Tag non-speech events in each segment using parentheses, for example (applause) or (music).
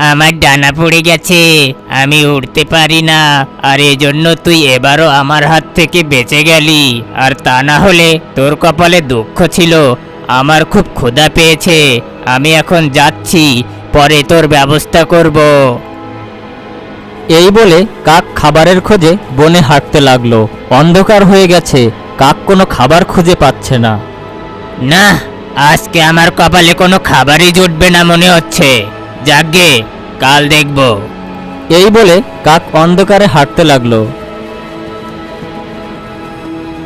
আমার ডানা পড়ে গেছে। আমি উঠতে পারি না। আর এজন্য তুই এবারও আমার হাত থেকে বেঁচে গেলি। আর তা না হলে তোর কপালে দুঃখ ছিল। আমার খুব ক্ষুধা পেয়েছে। আমি এখন যাচ্ছি। পরে তোর ব্যবস্থা করব। এই বলে কাক খাবারের খোঁজে বনে হাঁটতে লাগল। অন্ধকার হয়ে গেছে। কাক কোনো খাবার খুঁজে পাচ্ছে না। না আজকে আমার কপালে কোনো খাবারই জুটবে না মনে হচ্ছে। যাগে, কাল দেখব। এই বলে কাক অন্ধকারে হাঁটতে লাগল।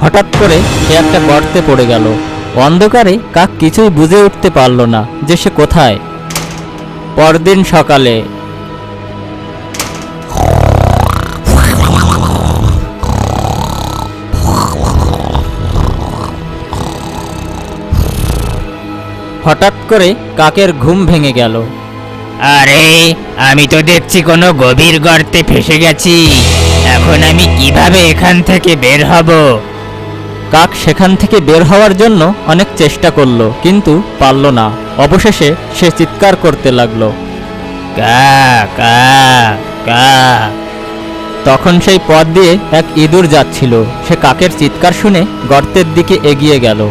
হঠাৎ করে সে একটা গর্তে পড়ে গেল। অন্ধকারে কাক কিছুই বুঝে উঠতে পারল না যে সে কোথায়। পরদিন সকালে হঠাৎ করে কাকের ঘুম ভেঙে গেল। আরে আমি তো দেখছি কোনো গভীর গর্তে ফেসে গেছি। এখন আমি কীভাবে এখান থেকে বের হব? কাক সেখান থেকে বের হওয়ার জন্য অনেক চেষ্টা করল কিন্তু পারল না। অবশেষে সে চিৎকার করতে লাগল। কা কা কা। তখন সেই পথ দিয়ে এক ইঁদুর যাচ্ছিল। সে কাকের চিৎকার শুনে গর্তের দিকে এগিয়ে গেল।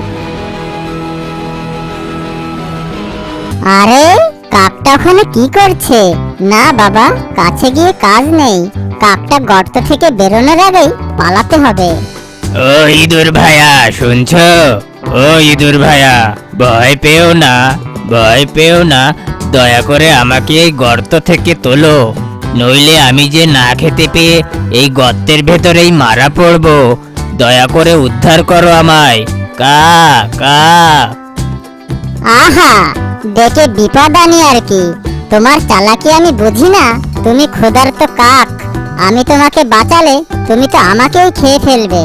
আরে কাকটা ওখানে কি করছে? না বাবা কাছে গিয়ে কাজ নেই। কাকটা গর্ত থেকে বেরোনোর আগেই পালাতে হবে। ও ইঁদুর ভাইয়া শুনছো? ও ইঁদুর ভাইয়া ভয় পেও না ভয় পেও না। দয়া করে আমাকে এই গর্ত থেকে তোলো। নইলে আমি যে না খেতে পেয়ে এই গর্তের ভেতরেই মারা পড়ব। দয়া করে উদ্ধার করো আমায়। কা কা। আহা! দেখে বিপদ আনি আর কি। তোমার চালাকি আমি বুঝি না তুমি ক্ষুধার্ত কাক। আমি তোমাকে বাঁচালে তুমি তো আমাকেই খেয়ে ফেলবে।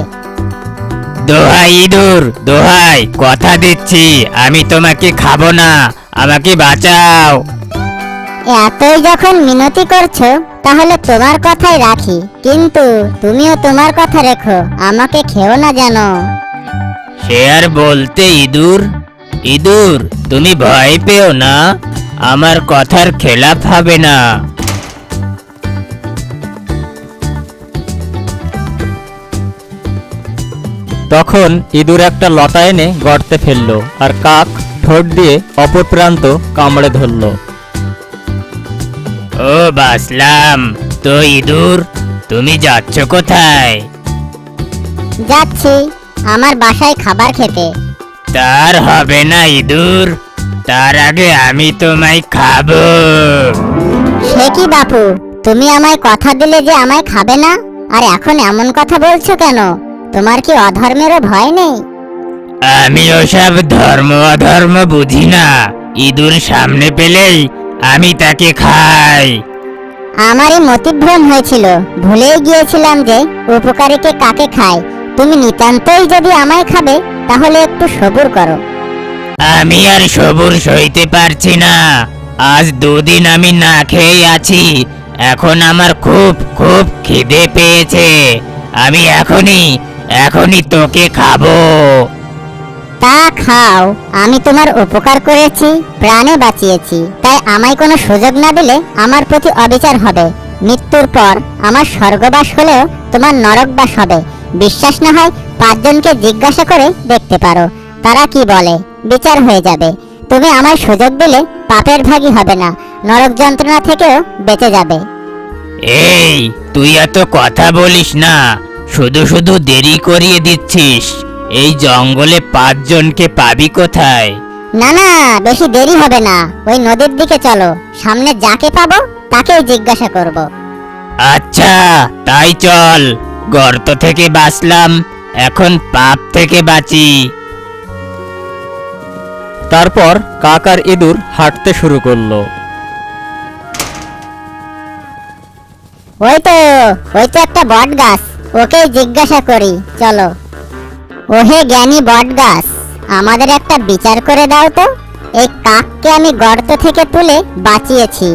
দোহাই ইঁদুর দোহাই কথা দিচ্ছি আমি তোমাকে খাব না আমাকে বাঁচাও। এতই যখন মিনতি করছ তাহলে তোমার কথাই রাখি। কিন্তু তুমিও তোমার কথা রেখো আমাকে খেও না জানো সে আর বলতে ইঁদুর। ইঁদুর, তুমি ভয় পেও না, আমার কথার খেলাপ হবে না। তখন ইঁদুর একটা লতা এনে গর্তে ফেলল আর কাক ঠোঁট দিয়ে অপর প্রান্ত কামড়ে ধরলো। ও বাসলাম তো ইঁদুর, তুমি যাচ্ছ কোথায়? যাচ্ছি, আমার বাসায় খাবার খেতে। তার হবে না ইঁদুর। তার আগে আমি তোমায় খাব। সে কি বাপু? তুমি আমায় কথা দিলে যে আমায় খাবে না? আর এখন এমন কথা বলছো কেন? তোমার কি অধর্মেরও ভয় নেই? আমি ওসব ধর্ম অধর্ম বুঝি না। ইঁদুর সামনে পেলেই আমি তাকে খাই। আমারই মতিভ্রম হয়েছিল। ভুলেই গিয়েছিলাম যে উপকারীকে কাকে খায়। তুমি নিতান্তই যদি আমায় খাবে তাহলে একটু সবুর করো। আমি আর সবুর সইতে পারছি না। আজ দুদিন আমি না খেয়ে আছি। এখন আমার খুব খুব খিদে পেয়েছে। আমি এখনই এখনই তোকে খাব। তা খাও আমি তোমার উপকার করেছি প্রাণে বাঁচিয়েছি। তাই আমায় কোনো সুযোগ না দিলে আমার প্রতি অবিচার হবে। মৃত্যুর পর আমার স্বর্গবাস হলেও তোমার নরকবাস হবে। বিশ্বাস না হয় পাঁচজনকে জিজ্ঞাসা করে দেখতে পারো। তারা কি বলে? বিচার হয়ে যাবে। তুমি আমায় সুযোগ দিলে পাপের ভাগী হবে না নরক যন্ত্রণা থেকেও বেঁচে যাবে। এই তুই এত কথা বলিস না। শুধু শুধু দেরি করিয়ে দিচ্ছিস। এই জঙ্গলে পাঁচজনকে পাবি কোথায়? না না বেশি দেরি হবে না। ওই নদীর দিকে চলো। সামনে যাকে পাবো তাকেই জিজ্ঞাসা করব। আচ্ছা তাই চল। গর্ত থেকে বাঁচলাম। এখন পাপ থেকে বাঁচি। তারপর কাক আর ইঁদুর হাঁটতে শুরু করল। ওই তো ওই তো একটা বট গাছ ওকেই জিজ্ঞাসা করি চলো। ওহে জ্ঞানী বট গাছ আমাদের একটা বিচার করে দাও তো। এই কাককে আমি গর্ত থেকে তুলে বাঁচিয়েছি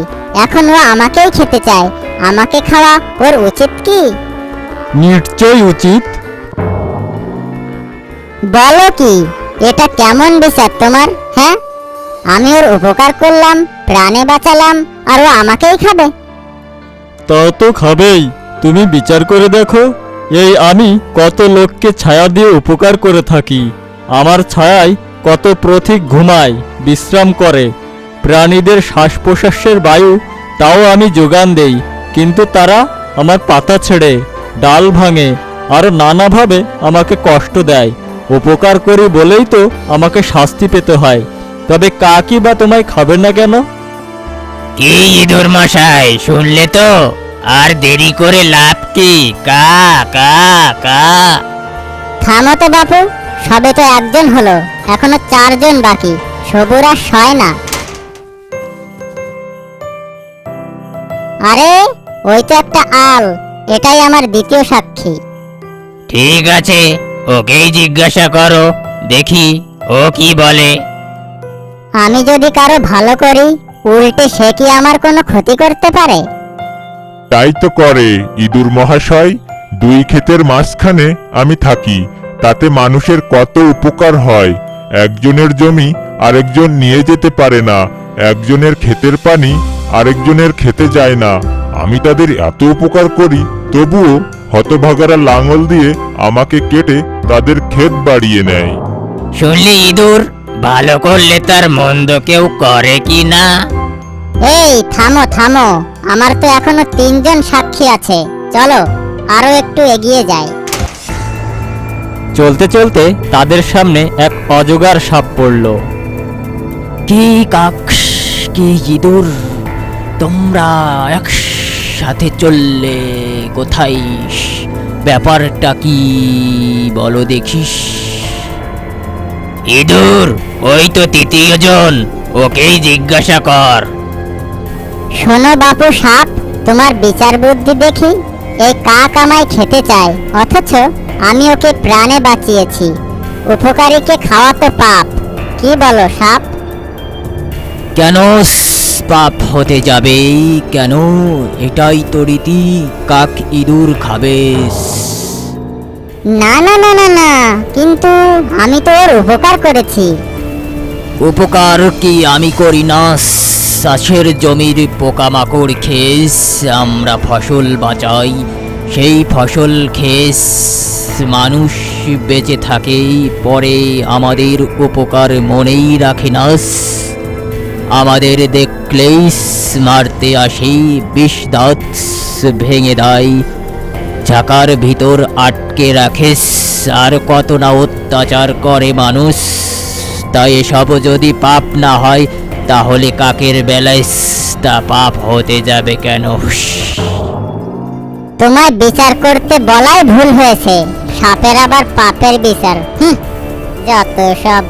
এখন ও আমাকেই খেতে চায় আমাকে খাওয়া ওর উচিত কি? নিশ্চয়ই উচিত। বলো কি, এটা কেমন বিচার তোমার হ্যাঁ? আমি ওর উপকার করলাম, প্রাণে বাঁচালাম, আর ও আমাকেই খাবে। তা তো খাবেই, তুমি বিচার করে দেখো, এই আমি কত লোককে ছায়া দিয়ে উপকার করে থাকি, আমার ছায়ায় কত প্রথিক ঘুমায়, বিশ্রাম করে, প্রাণীদের শ্বাস প্রশ্বাসের বায়ু, তাও আমি যোগান দেই, কিন্তু তারা আমার পাতা ছেড়ে, ডাল ভাঙে, আর নানাভাবে আমাকে কষ্ট দেয় উপকার করি বলেই তো আমাকে শাস্তি পেতে হয়। তবে কাকি বা তোমায় খাবে না কেন? কি ইঁদুর মশাই শুনলে তো? আর দেরি করে লাভ কি? কা কা কা। থামো তো বাপু সবে তো একজন হলো এখনও চারজন বাকি সবুর আর সয় না। আরে ওই তো একটা আল এটাই আমার দ্বিতীয় সাক্ষী। ঠিক আছে ওকেই জিজ্ঞাসা করো দেখি ও কি বলে। আমি যদি কারও ভালো করি উল্টে সে কি আমার কোনো ক্ষতি করতে পারে? তাই তো করে ইঁদুর মহাশয়। দুই ক্ষেতের মাঝখানে আমি থাকি তাতে মানুষের কত উপকার হয়। একজনের জমি আরেকজন নিয়ে যেতে পারে না একজনের ক্ষেতের পানি আরেকজনের খেতে যায় না। আমি তাদের এত উপকার করি তবুও হতভাগারা লাঙল দিয়ে আমাকে কেটে তাদের ক্ষেত বাড়িয়ে নেয়। শুনলি ইঁদুর? ভালো করলে তার মন্দ কেউ করে কি না? এই থামো থামো। আমার তো এখনও তিনজন সাক্ষী আছে। চলো আরও একটু এগিয়ে যাই। চলতে চলতে তাদের সামনে এক অজগার সাপ পড়ল। কি কাকস কি ইঁদুর তোমরা একসাথে চললে। কোথায় ব্যাপারটা কি বলো দেখিস। ইঁদুর ওই তো তৃতীয় জন ওকেই জিজ্ঞাসা কর। শোনো বাপু সাপ তোমার বিচার বুদ্ধি দেখি এই কাক আমায় খেতে চায় অথচ আমি ওকে প্রাণে বাঁচিয়েছি উপকারীকে খাওয়া তো পাপ কি বলো সাপ? কেন পাপ হতে যাবে কেন? এটাই তো রীতি কাক ইঁদুর খাবে। না না না না না কিন্তু আমি তো ওর উপকার করেছি। উপকার কি আমি করি না? চাষের জমির পোকামাকড় খেস আমরা ফসল বাঁচাই সেই ফসল খেস মানুষ বেঁচে থাকে পরে আমাদের উপকার মনেই রাখে না। আমাদের দেখলেই মারতে আসে, বিষ দাঁত ভেঙে দেয় ঝাঁকার ভিতর আটকে রাখিস, আর কত না অত্যাচার করে মানুষ। তাই এসব যদি পাপ না হয়, তাহলে কাকের বেলায় তা পাপ হতে যাবে কেন? তোমায় বিচার করতে বলাই ভুল হয়েছে, সাপের আবার পাপের বিচার যত সব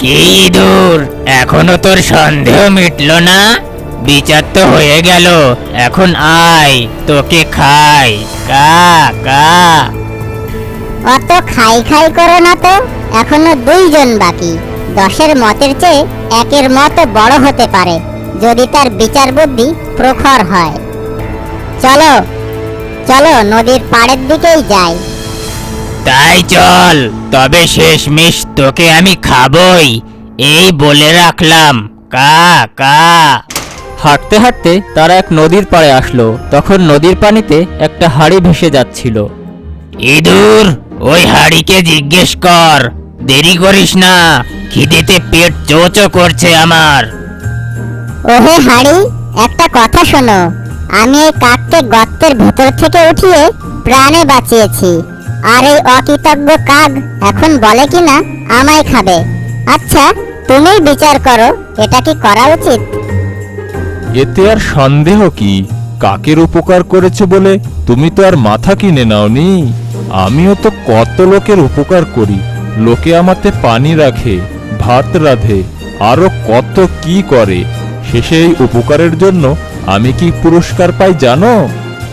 কি ইঁদুর এখনও তোর সন্দেহ মিটলো না? বিচার তো হয়ে গেল। এখন আয়, তোকে খাই। কা কা অত খাই খাই করো না তো, এখনও দুইজন বাকি। দশের মতের চেয়ে একের মত বড় হতে পারে, যদি তার বিচার বুদ্ধি প্রখর হয়। চলো চলো নদীর পাড়ের দিকেই যাই। তাই চল তবে শেষমেশ তোকে আমি খাবই। এই বলে রাখলাম। কা কা। হাঁটতে হাঁটতে তারা এক নদীর পাড়ে আসলো। তখন নদীর পানিতে একটা হাড়ি ভেসে যাচ্ছিল। ইঁদুর ওই হাড়িকে জিজ্ঞেস কর। দেরি করিস না খিদেতে পেট চোচো করছে আমার। ওহে হাড়ি একটা কথা শোনো। আমি এই কাককে গর্তের ভেতর থেকে উঠিয়ে প্রাণে বাঁচিয়েছি। আর এই অকৃতজ্ঞ কাক এখন বলে কিনা? আমায় খাবে। আচ্ছা তুমিই বিচার করো, এটা কি করা উচিত? এতে আর সন্দেহ কি? কাকের উপকার করেছে বলে তুমি তো আর মাথা কিনে নাওনি। আমিও তো কত লোকের উপকার করি। লোকে আমাতে পানি রাখে, ভাত রাধে, আরও কত কি করে? শেষে এই উপকারের জন্য আমি কি পুরস্কার পাই জানো?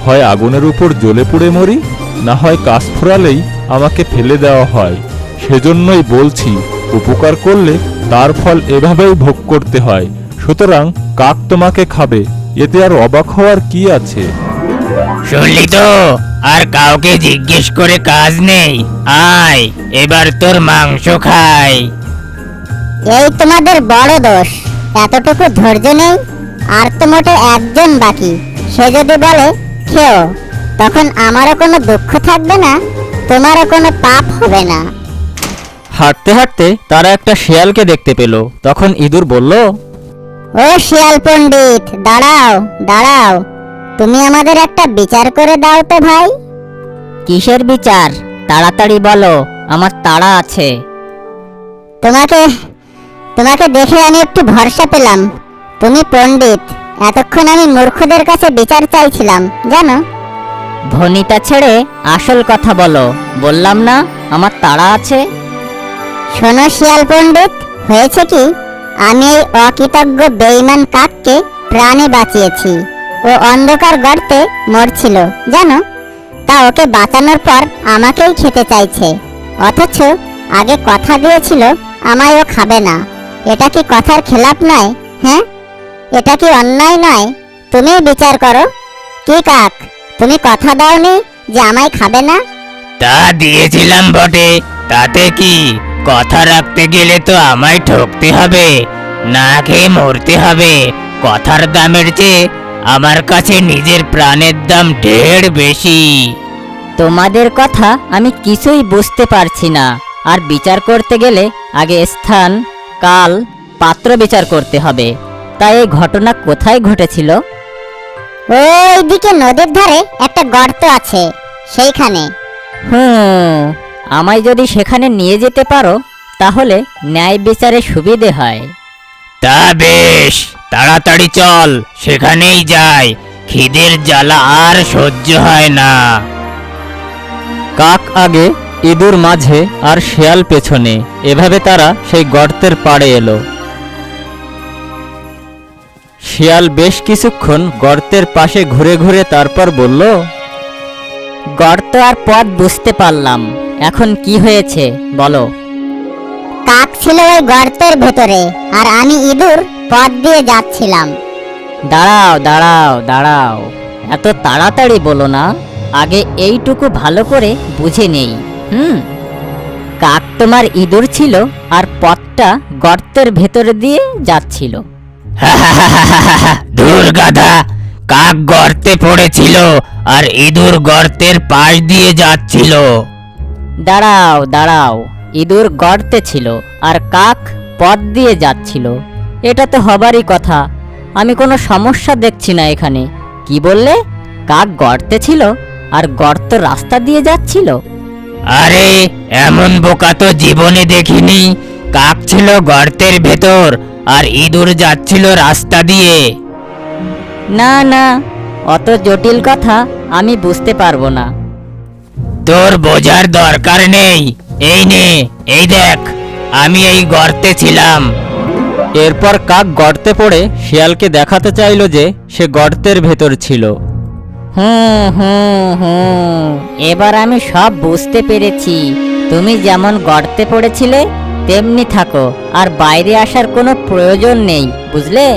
হয় আগুনের উপর জ্বলে পুড়ে মরি? না হয় কাজ ফোরালেই আমাকে ফেলে দেওয়া হয়। সেজন্যই বলছি উপকার করলে তার ফল এভাবেই ভোগ করতে হয়। সুতরাং কাক তোমাকে খাবে এতে আর অবাক হওয়ার কি আছে? শুনলি তো? আর কাউকে জিজ্ঞেস করে কাজ নেই। আয় এবার তোর মাংস খাই। এই তোমাদের বড় দোষ। এতটুকু ধৈর্য নেই আর তো মোটে একজন বাকি। সে যদি বলে খেও। তখন আমারও কোনো দুঃখ থাকবে না তোমারও কোনো পাপ হবে না। হাঁটতে হাঁটতে তারা একটা শিয়ালকে দেখতে পেল। তখন ইঁদুর বলল ও শিয়াল পণ্ডিত দাঁড়াও দাঁড়াও। তুমি আমাদের একটা বিচার করে দাও তো ভাই। কিসের বিচার? তাড়াতাড়ি বলো আমার তাড়া আছে। তোমাকে তোমাকে দেখে আমি একটু ভরসা পেলাম। তুমি পণ্ডিত এতক্ষণ আমি মূর্খদের কাছে বিচার চাইছিলাম জানো? ভনিতা ছেড়ে আসল কথা বলো। বললাম না, আমার তাড়া আছে। শোনো শিয়াল পণ্ডিত, হয়েছে কি? আমি এই অকৃতজ্ঞ বেঈমান কাককে প্রাণে বাঁচিয়েছি। ও অন্ধকার গর্তে মরছিল, জানো? তা ওকে বাঁচানোর পর আমাকেই খেতে চাইছে। অথচ আগে কথা দিয়েছিল, আমায় ও খাবে না। এটা কি কথার খেলাপ নয় হ্যাঁ? এটা কি অন্যায় নয়? তুমিই বিচার করো। কি কাক? তুমি কথা দাওনি যে আমায় খাবে না? তা দিয়েছিলাম বটে তাতে কি? কথা রাখতে গেলে তো আমায় ঠকতে হবে না খেয়ে মরতে হবে। কথার দামের চেয়ে আমার কাছে নিজের প্রাণের দাম ঢের বেশি। তোমাদের কথা আমি কিছুই বুঝতে পারছি না। আর বিচার করতে গেলে আগে স্থান কাল পাত্র বিচার করতে হবে। তাই এই ঘটনা কোথায় ঘটেছিল? ওইদিকে নদীর ধারে একটা গর্ত আছে সেইখানে। হুম আমায় যদি সেখানে নিয়ে যেতে পারো তাহলে ন্যায় বিচারে সুবিধে হয়। তা বেশ তাড়াতাড়ি চল সেখানেই যাই খিদের জ্বালা আর সহ্য হয় না। কাক আগে ইঁদুর মাঝে আর শেয়াল পেছনে এভাবে তারা সেই গর্তের পাড়ে এলো। শিয়াল বেশ কিছুক্ষণ গর্তের পাশে ঘুরে ঘুরে তারপর বলল গর্ত আর পথ বুঝতে পারলাম। এখন কি হয়েছে বলো। কাক ছিল ওই গর্তের ভেতরে আর আমি ইঁদুর পথ দিয়ে যাচ্ছিলাম। দাঁড়াও দাঁড়াও দাঁড়াও। এত তাড়াতাড়ি বলো না আগে এইটুকু ভালো করে বুঝে নেই হুম? কাক তোমার ইঁদুর ছিল আর পথটা গর্তের ভেতরে দিয়ে যাচ্ছিল। (laughs) ধুর গাধা কাক গর্তে পড়েছিল আর ইঁদুর গর্তের পাশ দিয়ে যাচ্ছিল। দাঁড়াও দাঁড়াও ইঁদুর গর্তে ছিল আর কাক পথ দিয়ে যাচ্ছিল। এটা তো হবারই কথা আমি কোনো সমস্যা দেখছি না এখানে। কি বললে? কাক গর্তে ছিল আর গর্ত রাস্তা দিয়ে যাচ্ছিল? আরে এমন বোকা তো জীবনে দেখিনি। কাক ছিল গর্তের ভেতর আর ইঁদুর যাচ্ছিল রাস্তা দিয়ে। না না অত জটিল কথা আমি বুঝতে পারব না। তোর বোঝার দরকার নেই। এই নে এই দেখ আমি এই গর্তে ছিলাম। এরপর কাক গর্তে পড়ে শিয়ালকে দেখাতে চাইলো যে সে গর্তের ভেতর ছিল। হুম হুম হুম এবার আমি সব বুঝতে পেরেছি। তুমি যেমন গর্তে পড়েছিলে তেমনি থাকো, আর বাইরে আসার কোনো প্রয়োজন নেই, বুঝলে?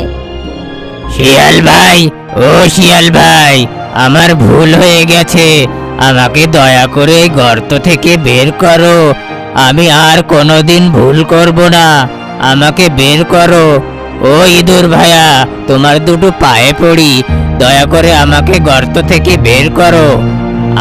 শিয়াল ভাই, ও শিয়াল ভাই, আমার ভুল হয়ে গেছে। আমাকে দয়া করে এই গর্ত থেকে বের করো। আমি আর কোনোদিন ভুল করব না। আমাকে বের করো। ও ইঁদুর ভাইয়া তোমার দুটো পায়ে পড়ি। দয়া করে আমাকে গর্ত থেকে বের করো।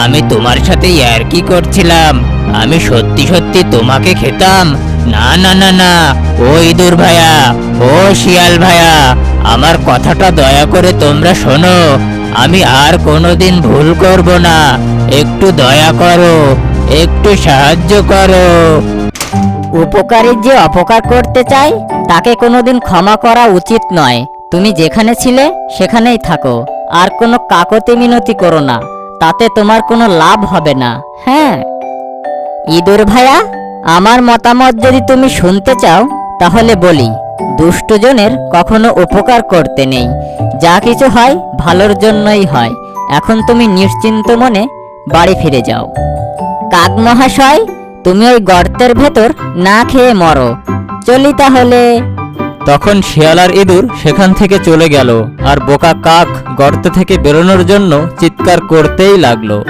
আমি তোমার সাথে ইয়ার্কি করছিলাম। আমি সত্যি সত্যি তোমাকে খেতাম। না না না না ও ইঁদুর ভাইয়া, ও শিয়াল ভাইয়া, আমার কথাটা দয়া করে তোমরা শোনো। আমি আর কোনোদিন ভুল করব না, একটু দয়া করো, একটু সাহায্য করো। উপকারী যে অপকার করতে চায়, তাকে কোনোদিন ক্ষমা করা উচিত নয়। তুমি যেখানে ছিলে, সেখানেই থাকো। আর কোনো কাকতি মিনতি করো না, তাতে তোমার কোনো লাভ হবে না। হ্যাঁ। ইঁদুর ভাইয়া আমার মতামত যদি তুমি শুনতে চাও, তাহলে বলি, দুষ্টজনের কখনো উপকার করতে নেই। যা কিছু হয়, ভালোর জন্যই হয়। এখন তুমি নিশ্চিন্ত মনে বাড়ি ফিরে যাও। কাক মহাশয়, তুমি ওই গর্তের ভেতর না খেয়ে মরো। চলি তাহলে। তখন শিয়াল আর ইঁদুর সেখান থেকে চলে গেল, আর বোকা কাক গর্ত থেকে বেরোনোর জন্য চিৎকার করতেই লাগল।